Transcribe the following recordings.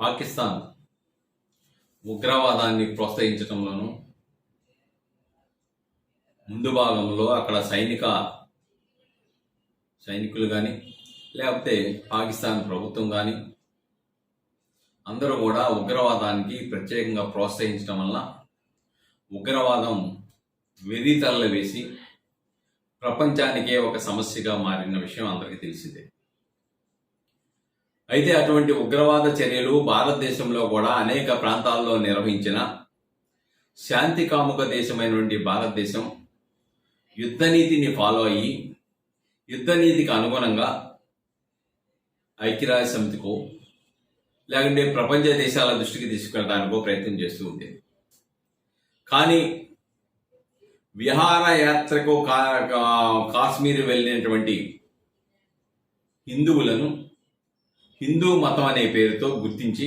పాకిస్తాన్ ఉగ్రవాదాన్ని ప్రోత్సహించడంలోనూ ముందు భాగంలో అక్కడ సైనిక సైనికులు కానీ లేకపోతే పాకిస్తాన్ ప్రభుత్వం కానీ అందరూ కూడా ఉగ్రవాదానికి ప్రత్యేకంగా ప్రోత్సహించడం వల్ల ఉగ్రవాదం వెర్రితల్ల వేసి ప్రపంచానికే ఒక సమస్యగా మారిన విషయం అందరికీ తెలిసిందే. అయితే అటువంటి ఉగ్రవాద చర్యలు భారతదేశంలో కూడా అనేక ప్రాంతాల్లో నిర్వహించిన శాంతి కాముక దేశమైనటువంటి భారతదేశం యుద్ధనీతిని ఫాలో అయ్యి యుద్ధనీతికి అనుగుణంగా ఐక్యరాజ్య సమితికో లేకుంటే ప్రపంచ దేశాల దృష్టికి తీసుకెళ్ళడానికో ప్రయత్నం చేస్తూ ఉండేది. కానీ విహారయాత్రకు కా కా- కాశ్మీర్ వెళ్ళినటువంటి హిందువులను హిందూ మతం అనే పేరుతో గుర్తించి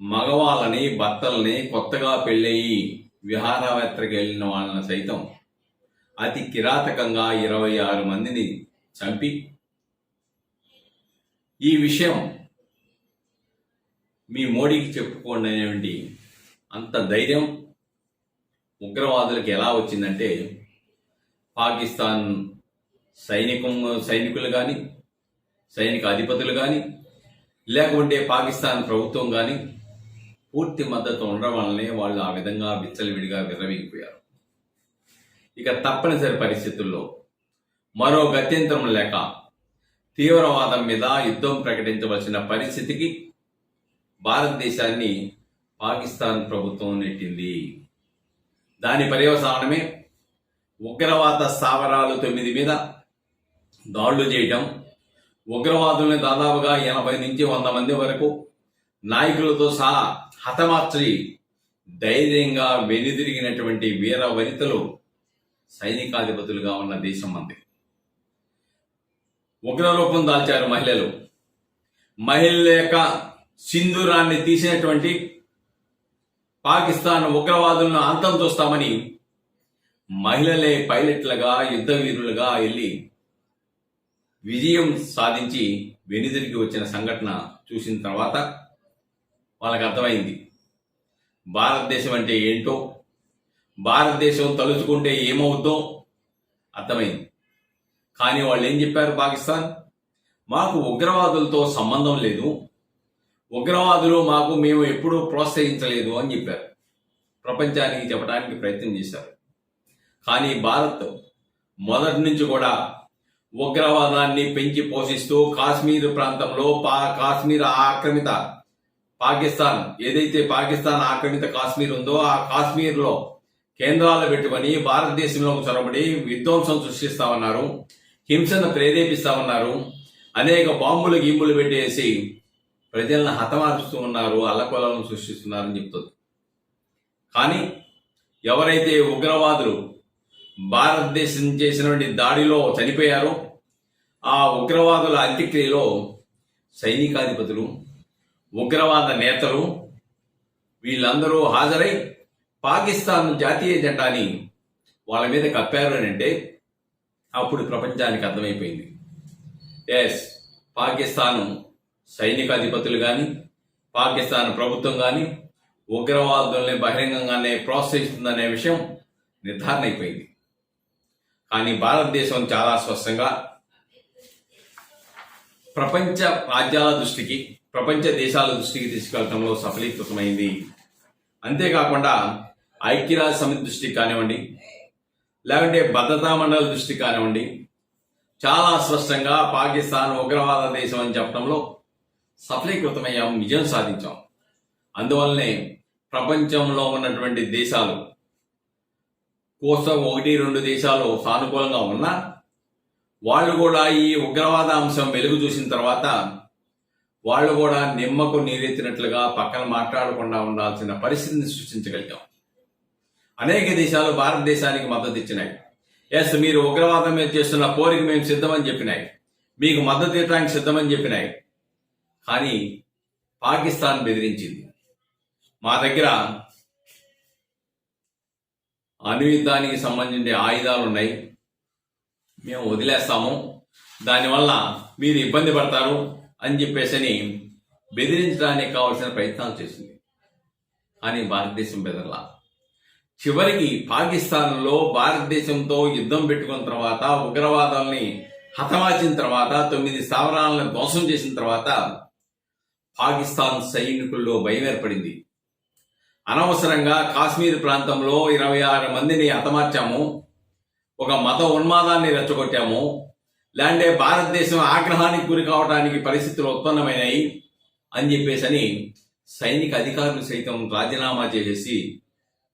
మగవాళ్ళని భర్తల్ని కొత్తగా పెళ్ళయి విహారయాత్రకు వెళ్ళిన వాళ్ళని సైతం అతి కిరాతకంగా ఇరవై ఆరు మందిని చంపి ఈ విషయం మీ మోడీకి చెప్పుకోండి అనేటువంటి అంత ధైర్యం ఉగ్రవాదులకు ఎలా వచ్చిందంటే పాకిస్తాన్ సైనికం సైనికులు కానీ సైనిక అధిపతులు కానీ లేకుంటే పాకిస్తాన్ ప్రభుత్వం కానీ పూర్తి మద్దతు ఉండడం వల్లనే వాళ్ళు ఆ విధంగా విచ్చలవిడిగా విర్రవీగిపోయారు. ఇక తప్పనిసరి పరిస్థితుల్లో మరో గత్యంతరం లేక తీవ్రవాదం మీద యుద్ధం ప్రకటించవలసిన పరిస్థితికి భారతదేశాన్ని పాకిస్తాన్ ప్రభుత్వం నెట్టింది. దాని పర్యవసానమే ఉగ్రవాద స్థావరాలు తొమ్మిది మీద దాడులు చేయటం ఉగ్రవాదుల్ని దాదాపుగా ఎనభై నుంచి వంద మంది వరకు నాయకులతో సహా హతమార్చి ధైర్యంగా వెనుదిరిగినటువంటి వీర వనితలు సైనికాధిపతులుగా ఉన్న దేశం మంది ఉగ్రరూపం దాల్చారు మహిళలు. మహిళల యొక్క సింధూరాన్ని తీసినటువంటి పాకిస్తాన్ ఉగ్రవాదులను అంతం చూస్తామని మహిళలే పైలట్లుగా యుద్ధ వీరులుగా వెళ్ళి విజయం సాధించి వెనుదిరిగి వచ్చిన సంఘటన చూసిన తర్వాత వాళ్ళకి అర్థమైంది. భారతదేశం అంటే ఏంటో భారతదేశం తలుచుకుంటే ఏమవుద్దో అర్థమైంది. కానీ వాళ్ళు ఏం చెప్పారు పాకిస్తాన్? మాకు ఉగ్రవాదులతో సంబంధం లేదు. ఉగ్రవాదులు మాకు మేము ఎప్పుడూ ప్రోత్సహించలేదు అని చెప్పారు. ప్రపంచానికి చెప్పడానికి ప్రయత్నం చేశారు. కానీ భారత్ మొదటి నుంచి కూడా ఉగ్రవాదాన్ని పెంచి పోషిస్తూ కాశ్మీర్ ప్రాంతంలో పా కాశ్మీర్ ఆక్రమిత పాకిస్తాన్ ఏదైతే పాకిస్తాన్ ఆక్రమిత కాశ్మీర్ ఉందో ఆ కాశ్మీర్లో కేంద్రాలు పెట్టుకొని భారతదేశంలో చొరబడి విధ్వంసం సృష్టిస్తామన్నారు హింసను ప్రేరేపిస్తామన్నారు అనేక బాంబులు గింబులు పెట్టేసి ప్రజలను హతమారుస్తూ ఉన్నారు అల్లకొలను సృష్టిస్తున్నారని చెప్తుంది. కానీ ఎవరైతే ఉగ్రవాదులు భారతదేశం చేసినటువంటి దాడిలో చనిపోయారో. ఆ ఉగ్రవాదుల అంత్యక్రియలో సైనికాధిపతులు ఉగ్రవాద నేతలు వీళ్ళందరూ హాజరై పాకిస్తాన్ జాతీయ జెండాని వాళ్ళ మీద కప్పారు అని అంటే అప్పుడు ప్రపంచానికి అర్థమైపోయింది. ఎస్ పాకిస్తాన్ సైనికాధిపతులు కానీ పాకిస్తాన్ ప్రభుత్వం కానీ ఉగ్రవాదుల్ని బహిరంగంగానే ప్రోత్సహిస్తుందనే విషయం నిర్ధారణ అయిపోయింది కానీ భారతదేశం చాలా స్పష్టంగా ప్రపంచ రాజ్యాల దృష్టికి ప్రపంచ దేశాల దృష్టికి తీసుకెళ్ళడంలో సఫలీకృతమైంది. అంతేకాకుండా ఐక్యరాజ్య సమితి దృష్టికి కానివ్వండి లేకుంటే భద్రతా మండలి దృష్టికి కానివ్వండి చాలా స్పష్టంగా పాకిస్తాన్ ఉగ్రవాద దేశం అని చెప్పడంలో సఫలీకృతమయ్యాం విజయం సాధించాం. అందువల్లనే ప్రపంచంలో ఉన్నటువంటి దేశాలు కోసం ఒకటి రెండు దేశాలు సానుకూలంగా ఉన్నా వాళ్ళు కూడా ఈ ఉగ్రవాద అంశం వెలుగు చూసిన తర్వాత వాళ్ళు కూడా నిమ్మకు నీరెత్తినట్లుగా పక్కన మాట్లాడకుండా ఉండాల్సిన పరిస్థితిని సృష్టించగలిగాం. అనేక దేశాలు భారతదేశానికి మద్దతు ఇచ్చినాయి. ఎస్ మీరు ఉగ్రవాదం మీద చేస్తున్న పోరికి మేము సిద్ధమని చెప్పినాయి. మీకు మద్దతు ఇవ్వడానికి సిద్ధమని చెప్పినాయి. కానీ పాకిస్తాన్ బెదిరించింది. మా దగ్గర అణుయుద్ధానికి సంబంధించిన ఆయుధాలు ఉన్నాయి మేము వదిలేస్తాము. దానివల్ల మీరు ఇబ్బంది పడతారు అని చెప్పేసి బెదిరించడానికి కావాల్సిన ప్రయత్నాలు చేసింది. కానీ భారతదేశం బెదరలా. చివరికి పాకిస్తాన్లో భారతదేశంతో యుద్ధం పెట్టుకున్న తర్వాత ఉగ్రవాదాల్ని హతమార్చిన తర్వాత తొమ్మిది స్థావరాలను ధ్వంసం చేసిన తర్వాత పాకిస్తాన్ సైనికుల్లో భయం ఏర్పడింది. అనవసరంగా కాశ్మీర్ ప్రాంతంలో ఇరవై ఆరు మందిని హతమార్చాము. ఒక మత ఉన్మాదాన్ని రెచ్చగొట్టాము. లేదంటే భారతదేశం ఆగ్రహానికి గురి కావడానికి పరిస్థితులు ఉత్పన్నమైనాయి అని చెప్పేసి సైనిక అధికారులు సైతం రాజీనామా చేసేసి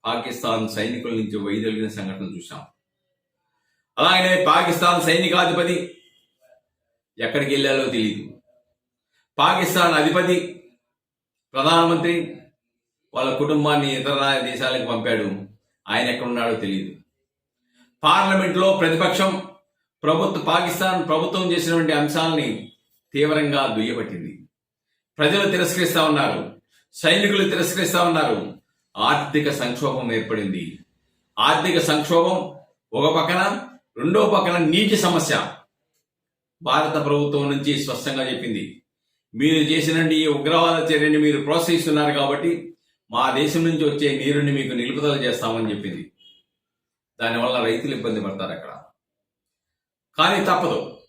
పాకిస్తాన్ సైనికుల నుంచి వైదొలిగిన సంఘటన చూశాం. అలాగనే పాకిస్తాన్ సైనికాధిపతి ఎక్కడికి వెళ్ళాలో తెలియదు పాకిస్తాన్ అధిపతి ప్రధానమంత్రి వాళ్ళ కుటుంబాన్ని ఇతర దేశాలకు పంపాడు. ఆయన ఎక్కడున్నాడో తెలియదు పార్లమెంట్లో ప్రతిపక్షం ప్రభుత్వ పాకిస్తాన్ ప్రభుత్వం చేసినటువంటి అంశాలని తీవ్రంగా దుయ్యబట్టింది. ప్రజలు తిరస్కరిస్తా ఉన్నారు. సైనికులు తిరస్కరిస్తా ఉన్నారు. ఆర్థిక సంక్షోభం ఏర్పడింది. ఆర్థిక సంక్షోభం ఒక పక్కన రెండో పక్కన నీటి సమస్య. భారత ప్రభుత్వం నుంచి స్పష్టంగా చెప్పింది. మీరు చేసినటువంటి ఈ ఉగ్రవాద చర్యని మీరు ప్రోత్సహిస్తున్నారు కాబట్టి మా దేశం నుంచి వచ్చే నీరుని మీకు నిలుపుదల చేస్తామని చెప్పింది. దానివల్ల రైతులు ఇబ్బంది పడతారు అక్కడ. కానీ తప్పదు.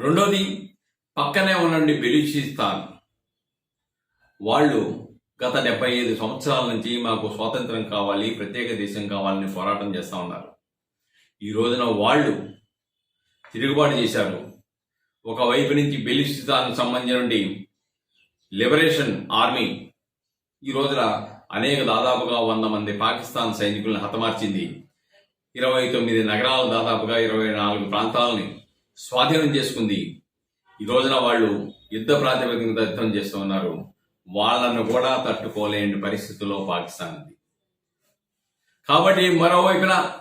రెండోది పక్కనే ఉండండి బెలూచిస్తాన్. వాళ్ళు గత డెబ్బై ఐదు సంవత్సరాల నుంచి మాకు స్వాతంత్రం కావాలి ప్రత్యేక దేశం కావాలని పోరాటం చేస్తూ ఉన్నారు. ఈ రోజున వాళ్ళు తిరుగుబాటు చేశారు. ఒకవైపు నుంచి బెలిస్తాన్ సంబంధించిన నుండి లిబరేషన్ ఆర్మీ ఈ రోజున అనేక దాదాపుగా వంద మంది పాకిస్తాన్ సైనికులను హతమార్చింది. ఇరవై తొమ్మిది నగరాలు దాదాపుగా ఇరవై నాలుగు ప్రాంతాలని స్వాధీనం చేసుకుంది. ఈ రోజున వాళ్ళు యుద్ధ ప్రాతిపదికన యుద్ధం చేస్తూ ఉన్నారు. వాళ్ళను కూడా తట్టుకోలేని పరిస్థితుల్లో పాకిస్తాన్ ఉంది. కాబట్టి మరోవైపున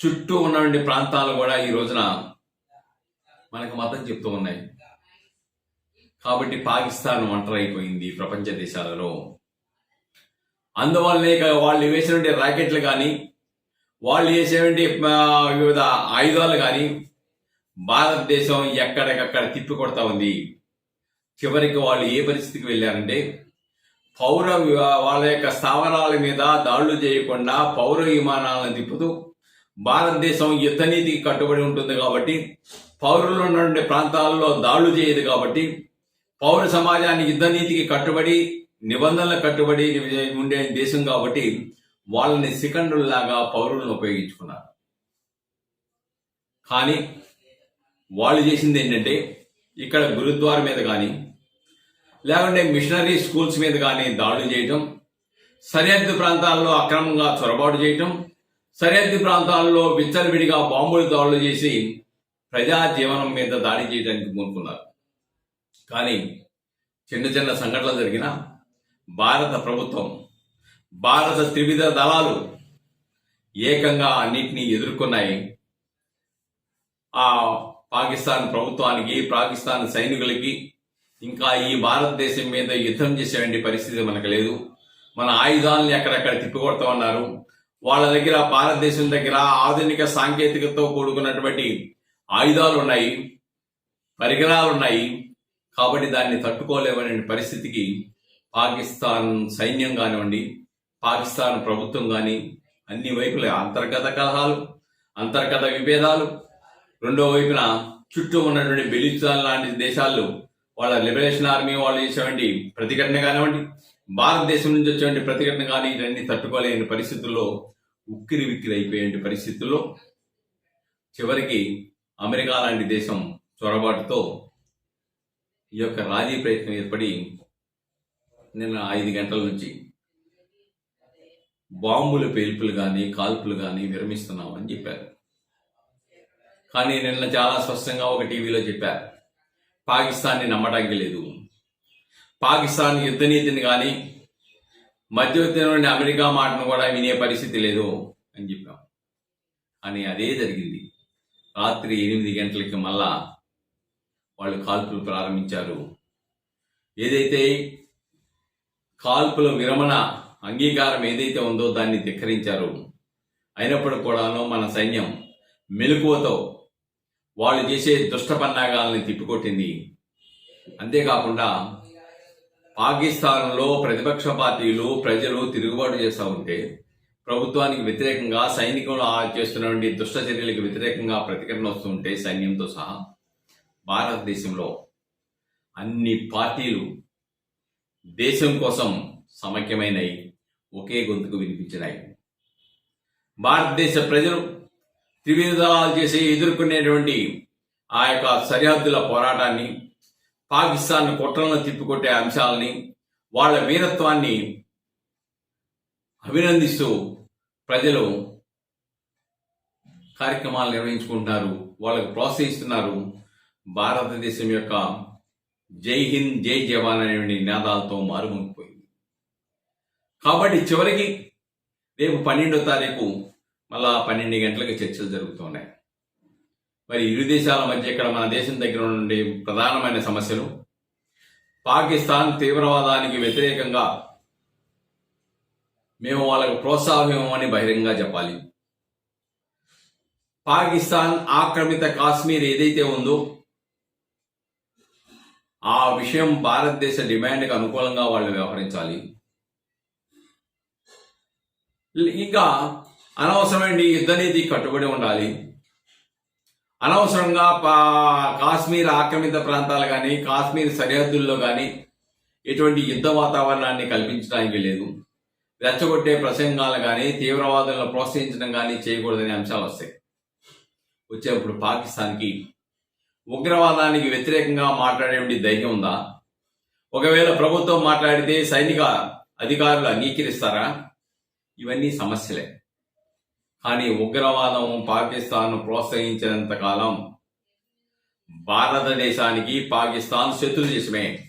చుట్టూ ఉన్నటువంటి ప్రాంతాలు కూడా ఈ రోజున మనకు మతం చెప్తూ ఉన్నాయి. కాబట్టి పాకిస్తాన్ ఒంటరైపోయింది ప్రపంచ దేశాలలో. అందువల్లనే వాళ్ళు వేసినటువంటి రాకెట్లు కానీ వాళ్ళు వేసేటువంటి వివిధ ఆయుధాలు కానీ భారతదేశం ఎక్కడికక్కడ తిప్పి కొడతా ఉంది. చివరికి వాళ్ళు ఏ పరిస్థితికి వెళ్ళారంటే పౌర వాళ్ళ యొక్క స్థావరాల మీద దాడులు చేయకుండా పౌర విమానాలను తిప్పుతూ భారతదేశం యుద్ధ నీతికి కట్టుబడి ఉంటుంది కాబట్టి పౌరులు ఉన్నటువంటి ప్రాంతాల్లో దాడులు చేయదు కాబట్టి పౌర సమాజాన్ని యుద్ధ నీతికి కట్టుబడి నిబంధనలకు కట్టుబడి ఉండే దేశం కాబట్టి వాళ్ళని లాగా పౌరులను ఉపయోగించుకున్నారు. కానీ వాళ్ళు చేసింది ఏంటంటే ఇక్కడ గురుద్వార మీద కానీ లేకుంటే మిషనరీ స్కూల్స్ మీద కానీ దాడులు చేయటం సరిహద్దు ప్రాంతాల్లో అక్రమంగా చొరబాటు చేయటం సరిహద్దు ప్రాంతాల్లో విచ్చలవిడిగా బాంబులు దాడులు చేసి ప్రజా జీవనం మీద దాడి చేయడానికి పూనుకున్నారు. కానీ చిన్న చిన్న సంఘటనలు జరిగిన భారత ప్రభుత్వం భారత త్రివిధ దళాలు ఏకంగా అన్నిటినీ ఎదుర్కొన్నాయి. ఆ పాకిస్తాన్ ప్రభుత్వానికి పాకిస్తాన్ సైనికులకి ఇంకా ఈ భారతదేశం మీద యుద్ధం చేసేటువంటి పరిస్థితి మనకు లేదు. మన ఆయుధాలను ఎక్కడెక్కడ తిప్పికొడతా ఉన్నారు. వాళ్ళ దగ్గర భారతదేశం దగ్గర ఆధునిక సాంకేతికతో కూడుకున్నటువంటి ఆయుధాలు ఉన్నాయి పరికరాలు ఉన్నాయి కాబట్టి దాన్ని తట్టుకోలేవనే పరిస్థితికి పాకిస్తాన్ సైన్యం కానివ్వండి పాకిస్తాన్ ప్రభుత్వం కానీ అన్ని వైపుల అంతర్గత కలహాలు అంతర్గత విభేదాలు రెండో వైపున చుట్టూ ఉన్నటువంటి బెలిస్తాన్ లాంటి దేశాల్లో వాళ్ళ లిబరేషన్ ఆర్మీ వాళ్ళు చేసేటువంటి ప్రతిఘటన కానివ్వండి భారతదేశం నుంచి వచ్చేటువంటి ప్రతిఘటన కానీ ఇవన్నీ తట్టుకోలేని పరిస్థితుల్లో ఉక్కిరి విక్కిరి అయిపోయే పరిస్థితుల్లో చివరికి అమెరికా లాంటి దేశం చొరబాటుతో ఈ యొక్క రాజీ ప్రయత్నం ఏర్పడి నిన్న ఐదు గంటల నుంచి బాంబుల పేల్పులు కానీ కాల్పులు కానీ విరమిస్తున్నామని చెప్పారు. కానీ నిన్న చాలా స్పష్టంగా ఒక టీవీలో చెప్పారు. పాకిస్తాన్ని నమ్మడానికి లేదు. పాకిస్తాన్ యుద్ధ నీతిని కానీ మధ్యవర్తి నుండి అమెరికా మాటను కూడా వినే పరిస్థితి లేదు అని చెప్పాం. కానీ అదే జరిగింది. రాత్రి ఎనిమిది గంటలకి మళ్ళా వాళ్ళు కాల్పులు ప్రారంభించారు. ఏదైతే కాల్పుల విరమణ అంగీకారం ఏదైతే ఉందో దాన్ని ధిక్కరించారు. అయినప్పుడు కూడాను మన సైన్యం మెలకువతో వాళ్ళు చేసే దుష్ట పన్నాగాలని తిప్పికొట్టింది. అంతేకాకుండా పాకిస్తాన్లో ప్రతిపక్ష పార్టీలు ప్రజలు తిరుగుబాటు చేస్తూ ఉంటే ప్రభుత్వానికి వ్యతిరేకంగా సైనికంలో చేస్తున్నటువంటి దుష్ట చర్యలకు వ్యతిరేకంగా ప్రతికరణ వస్తుంటే సైన్యంతో సహా భారతదేశంలో అన్ని పార్టీలు దేశం కోసం సమైక్యమైనవి ఒకే గొంతుకు వినిపించినాయి. భారతదేశ ప్రజలు త్రివిధ చేసి ఎదుర్కొనేటువంటి ఆ యొక్క సరిహద్దుల పోరాటాన్ని పాకిస్తాన్ కుట్రలను తిప్పికొట్టే అంశాలని వాళ్ళ వీరత్వాన్ని అభినందిస్తూ ప్రజలు కార్యక్రమాలు నిర్వహించుకుంటున్నారు వాళ్ళకు ప్రోత్సహిస్తున్నారు. భారతదేశం యొక్క జై హింద్ జై జవాన్ అనే నినాదాలతో మారుమోగిపోయింది. కాబట్టి చివరికి రేపు పన్నెండో తారీఖు మళ్ళా పన్నెండు గంటలకు చర్చలు జరుగుతున్నాయి. మరి ఇరు దేశాల మధ్య ఇక్కడ మన దేశం దగ్గర నుండి ప్రధానమైన సమస్యలు పాకిస్తాన్ తీవ్రవాదానికి వ్యతిరేకంగా మేము వాళ్ళకు ప్రోత్సాహం ఇవ్వమని బహిరంగంగా చెప్పాలి. పాకిస్తాన్ ఆక్రమిత కాశ్మీర్ ఏదైతే ఉందో ఆ విషయం భారతదేశ డిమాండ్కి అనుకూలంగా వాళ్ళు వ్యవహరించాలి. ఇంకా అనవసరమైన యుద్ధ నీతి కట్టుబడి ఉండాలి. అనవసరంగా పా- కాశ్మీర్ ఆక్రమిత ప్రాంతాలు కానీ కాశ్మీర్ సరిహద్దుల్లో కానీ ఎటువంటి యుద్ధ వాతావరణాన్ని కల్పించడానికి లేదు. రెచ్చగొట్టే ప్రసంగాలు కానీ తీవ్రవాదులను ప్రోత్సహించడం కానీ చేయకూడదనే అంశాలు వస్తాయి. వచ్చేప్పుడు పాకిస్తాన్కి ఉగ్రవాదానికి వ్యతిరేకంగా మాట్లాడేటువంటి ధైర్యం ఉందా? ఒకవేళ ప్రభుత్వం మాట్లాడితే సైనిక అధికారులు అంగీకరిస్తారా? ఇవన్నీ సమస్యలే. కానీ ఉగ్రవాదం పాకిస్తాన్ ప్రోత్సహించినంత కాలం భారతదేశానికి పాకిస్తాన్ శత్రు దేశమే.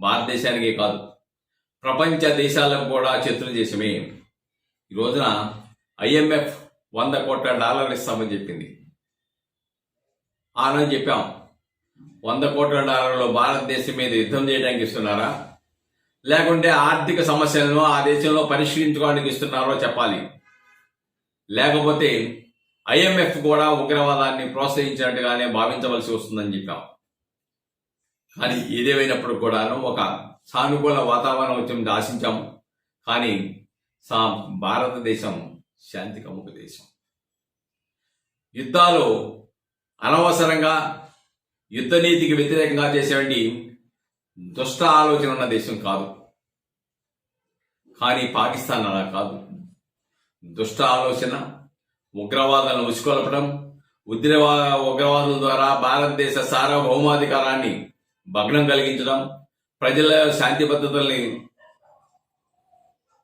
భారతదేశానికే కాదు ప్రపంచ దేశాలకు కూడా శత్రు దేశమే. ఈ రోజున ఐఎంఎఫ్ వంద కోట్ల డాలర్లు ఇస్తామని చెప్పింది. ఆనని చెప్పాం. వంద కోట్ల డాలర్లు భారతదేశం మీద యుద్ధం చేయడానికి ఇస్తున్నారా? లేకుంటే ఆర్థిక సమస్యలను ఆ దేశంలో పరిష్కరించుకోవడానికి ఇస్తున్నారో చెప్పాలి. లేకపోతే ఐఎంఎఫ్ కూడా ఉగ్రవాదాన్ని ప్రోత్సహించినట్టుగానే భావించవలసి వస్తుందని చెప్పాం. కానీ ఏదేమైనప్పుడు కూడాను ఒక సానుకూల వాతావరణం వచ్చింది ఆశించాము కానీ సా భారతదేశం శాంతి కముక దేశం. యుద్ధాలు అనవసరంగా యుద్ధనీతికి వ్యతిరేకంగా చేసేవంటి దుష్ట ఆలోచన ఉన్న దేశం కాదు. కానీ పాకిస్తాన్ అలా కాదు. దుష్ట ఆలోచన ఉగ్రవాదాలను ఉసుకొల్పడం ఉగ్రవా ఉగ్రవాదుల ద్వారా భారతదేశ సార్వభౌమాధికారాన్ని భగ్నం కలిగించడం ప్రజల శాంతి భద్రతల్ని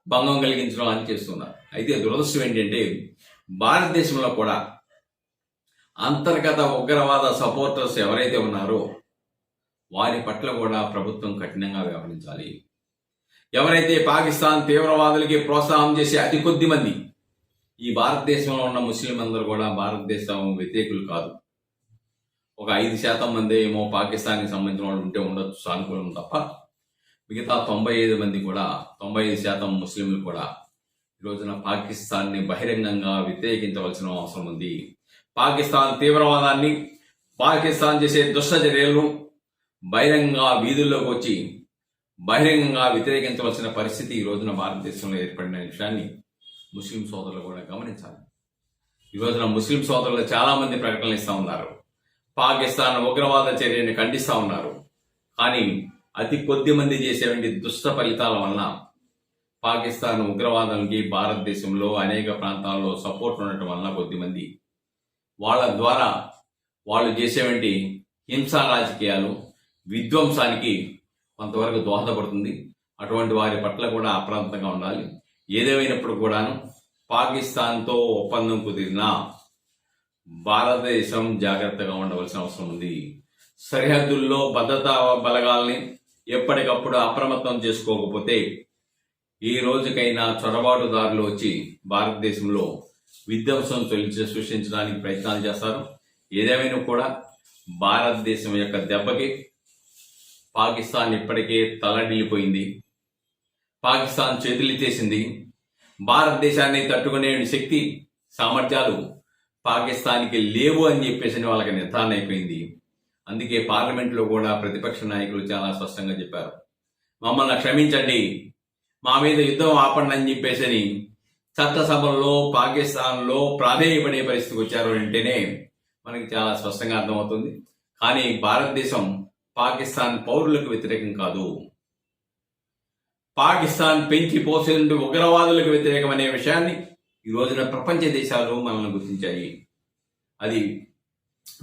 భంగం కలిగించడం అని చేస్తున్నారు. అయితే దురదృష్టం ఏంటంటే భారతదేశంలో కూడా అంతర్గత ఉగ్రవాద సపోర్టర్స్ ఎవరైతే ఉన్నారో వారి పట్ల కూడా ప్రభుత్వం కఠినంగా వ్యవహరించాలి. ఎవరైతే పాకిస్తాన్ తీవ్రవాదులకి ప్రోత్సాహం చేసే అతి కొద్ది మంది ఈ భారతదేశంలో ఉన్న ముస్లిం అందరూ కూడా భారతదేశం వ్యతిరేకులు కాదు. ఒక ఐదు శాతం మంది ఏమో పాకిస్తాన్కి సంబంధించిన వాళ్ళు ఉంటే ఉండొచ్చు సానుకూలం తప్ప. మిగతా తొంభై ఐదు మంది కూడా తొంభై ఐదు శాతం ముస్లింలు కూడా ఈ రోజున పాకిస్తాన్ని బహిరంగంగా వ్యతిరేకించవలసిన అవసరం ఉంది. పాకిస్తాన్ తీవ్రవాదాన్ని పాకిస్తాన్ చేసే దుష్ట చర్యలను బహిరంగంగా వీధుల్లోకి వచ్చి బహిరంగంగా వ్యతిరేకించవలసిన పరిస్థితి ఈ రోజున భారతదేశంలో ఏర్పడిన విషయాన్ని ముస్లిం సోదరులు కూడా గమనించాలి. ఈ రోజున ముస్లిం సోదరులు చాలామంది ప్రకటనలు ఇస్తూ ఉన్నారు. పాకిస్తాన్ ఉగ్రవాద చర్యని ఖండిస్తూ ఉన్నారు. కానీ అతి కొద్ది మంది చేసేటువంటి దుష్ట ఫలితాల వలన పాకిస్తాన్ ఉగ్రవాదానికి భారతదేశంలో అనేక ప్రాంతాల్లో సపోర్ట్ ఉండటం వలన కొద్దిమంది వాళ్ళ ద్వారా వాళ్ళు చేసేవంటి హింసా రాజకీయాలు విధ్వంసానికి కొంతవరకు దోహదపడుతుంది. అటువంటి వారి పట్ల కూడా అప్రాంతంగా ఉండాలి. ఏదేమైనప్పుడు కూడాను పాకిస్తాన్తో ఒప్పందం కుదిరినా భారతదేశం జాగ్రత్తగా ఉండవలసిన అవసరం ఉంది. సరిహద్దుల్లో భద్రతా బలగాల్ని ఎప్పటికప్పుడు అప్రమత్తం చేసుకోకపోతే ఈ రోజుకైనా చొరబాటుదారులు వచ్చి భారతదేశంలో విధ్వంసం తొలిచి సృష్టించడానికి ప్రయత్నాలు చేస్తారు. ఏదేమైనా కూడా భారతదేశం యొక్క దెబ్బకి పాకిస్తాన్ ఇప్పటికే తలడిల్లిపోయింది. పాకిస్తాన్ చేతులెత్తేసింది భారతదేశాన్ని తట్టుకునే శక్తి సామర్థ్యాలు పాకిస్తాన్కి లేవు అని చెప్పేసి వాళ్ళకి నిర్ధారణ అయిపోయింది. అందుకే పార్లమెంట్లో కూడా ప్రతిపక్ష నాయకులు చాలా స్పష్టంగా చెప్పారు. మమ్మల్ని క్షమించండి. మా మీద యుద్ధం ఆపండి అని చెప్పేసి చట్టసభల్లో పాకిస్తాన్లో ప్రాధేయపడే పరిస్థితికి వచ్చారు అంటేనే మనకి చాలా స్పష్టంగా అర్థమవుతుంది. కానీ భారతదేశం పాకిస్తాన్ పౌరులకు వ్యతిరేకం కాదు. పాకిస్తాన్ పెంచి పోసేందుకు ఉగ్రవాదులకు వ్యతిరేకం అనే విషయాన్ని ఈ రోజున ప్రపంచ దేశాలు మనల్ని గుర్తించాయి. అది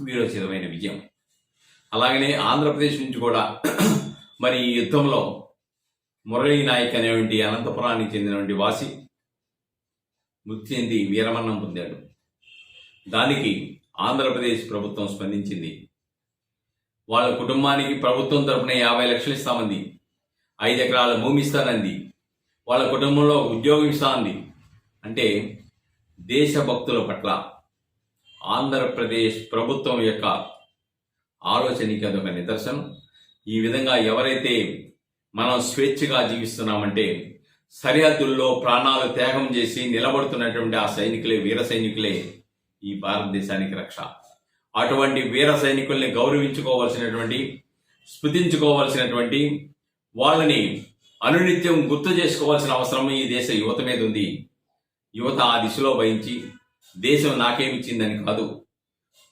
వీరోచితమైన విజయం. అలాగనే ఆంధ్రప్రదేశ్ నుంచి కూడా మరి ఈ యుద్ధంలో మురళీ నాయక్ అనేటువంటి అనంతపురానికి చెందినటువంటి వాసి మృతి చెంది వీరమరణం పొందాడు. దానికి ఆంధ్రప్రదేశ్ ప్రభుత్వం స్పందించింది. వాళ్ళ కుటుంబానికి ప్రభుత్వం తరపున యాభై లక్షలు ఇస్తామంది. ఐదు ఎకరాల భూమి ఇస్తానంది. వాళ్ళ కుటుంబంలో ఉద్యోగం ఇస్తామంది. అంటే దేశభక్తుల పట్ల ఆంధ్రప్రదేశ్ ప్రభుత్వం యొక్క ఆలోచనకి అదొక నిదర్శనం. ఈ విధంగా ఎవరైతే మనం స్వేచ్ఛగా జీవిస్తున్నామంటే సరిహద్దుల్లో ప్రాణాలు త్యాగం చేసి నిలబడుతున్నటువంటి ఆ సైనికులే వీర సైనికులే ఈ భారతదేశానికి రక్ష. అటువంటి వీర సైనికుల్ని గౌరవించుకోవాల్సినటువంటి స్మృతించుకోవాల్సినటువంటి వాళ్ళని అనునిత్యం గుర్తు చేసుకోవాల్సిన అవసరం ఈ దేశ యువత మీద ఉంది. యువత ఆ దిశలో వహించి దేశం నాకేమిచ్చిందని కాదు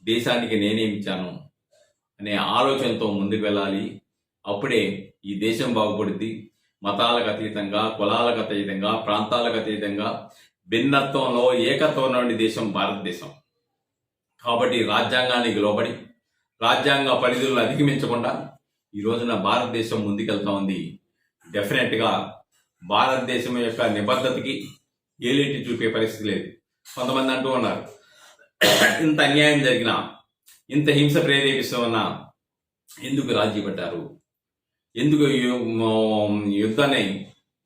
దేశానికి నేనేమిచ్చాను అనే ఆలోచనతో ముందుకు వెళ్ళాలి. అప్పుడే ఈ దేశం బాగుపడుద్ది. మతాలకు అతీతంగా కులాలకు అతీతంగా ప్రాంతాలకు అతీతంగా భిన్నత్వంలో ఏకత్వం నుండి దేశం భారతదేశం. కాబట్టి రాజ్యాంగానికి లోబడి రాజ్యాంగ పరిధులను అధిగమించకుండా ఈ రోజున భారతదేశం ముందుకెళ్తా ఉంది. డెఫినెట్గా భారతదేశం యొక్క నిబద్ధతకి ఏలేటి చూపే పరిస్థితి లేదు. కొంతమంది అంటూ ఉన్నారు ఇంత అన్యాయం జరిగినా ఇంత హింస ప్రేరేపిస్తూ ఉన్నా ఎందుకు రాజీ పడ్డారు? ఎందుకు యుద్ధాన్ని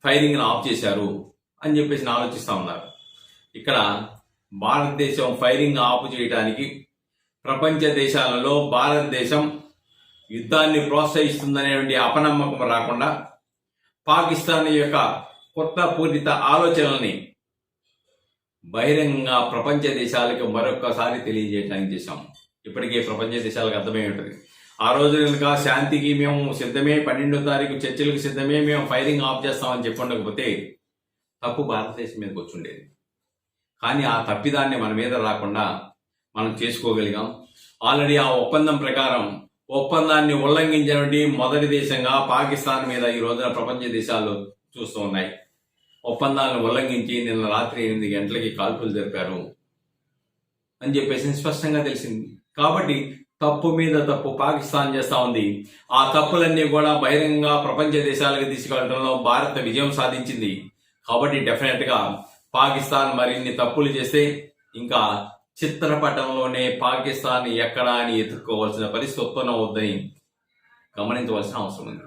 ఫైరింగ్ని ఆఫ్ చేశారు అని చెప్పేసి ఆలోచిస్తూ ఉన్నారు ఇక్కడ భారతదేశం ఫైరింగ్ ఆఫ్ చేయడానికి ప్రపంచ దేశాలలో భారతదేశం యుద్ధాన్ని ప్రోత్సహిస్తుందనేటువంటి అపనమ్మకం రాకుండా పాకిస్తాన్ యొక్క కొత్త పూరిత ఆలోచనల్ని బహిరంగంగా ప్రపంచ దేశాలకు మరొకసారి తెలియజేయడానికి చేశాం. ఇప్పటికే ప్రపంచ దేశాలకు అర్థమై ఉంటుంది. ఆ రోజు కనుక శాంతికి మేము సిద్ధమే పన్నెండో తారీఖు చర్చలకు సిద్ధమే మేము ఫైరింగ్ ఆఫ్ చేస్తామని చెప్పండకపోతే తప్పు భారతదేశం మీదకి వచ్చుండేది. కానీ ఆ తప్పిదాన్ని మన మీద రాకుండా మనం చేసుకోగలిగాం. ఆల్రెడీ ఆ ఒప్పందం ప్రకారం ఒప్పందాన్ని ఉల్లంఘించినటువంటి మొదటి దేశంగా పాకిస్తాన్ మీద ఈ రోజున ప్రపంచ దేశాలు చూస్తూ ఉన్నాయి. ఒప్పందాలను ఉల్లంఘించి నిన్న రాత్రి ఎనిమిది గంటలకి కాల్పులు జరిపారు అని చెప్పేసి స్పష్టంగా తెలిసింది. కాబట్టి తప్పు మీద తప్పు పాకిస్తాన్ చేస్తూ ఉంది. ఆ తప్పులన్నీ కూడా బహిరంగంగా ప్రపంచ దేశాలకు తీసుకెళ్ళడంలో భారత్ విజయం సాధించింది. కాబట్టి డెఫినెట్గా పాకిస్తాన్ మరిన్ని తప్పులు చేస్తే ఇంకా చిత్రపటంలోనే పాకిస్తాన్ ఎక్కడా అని ఎదుర్కోవాల్సిన పరిస్థితి ఉత్పన్నం అవుద్దని గమనించవలసిన అవసరం ఉంది.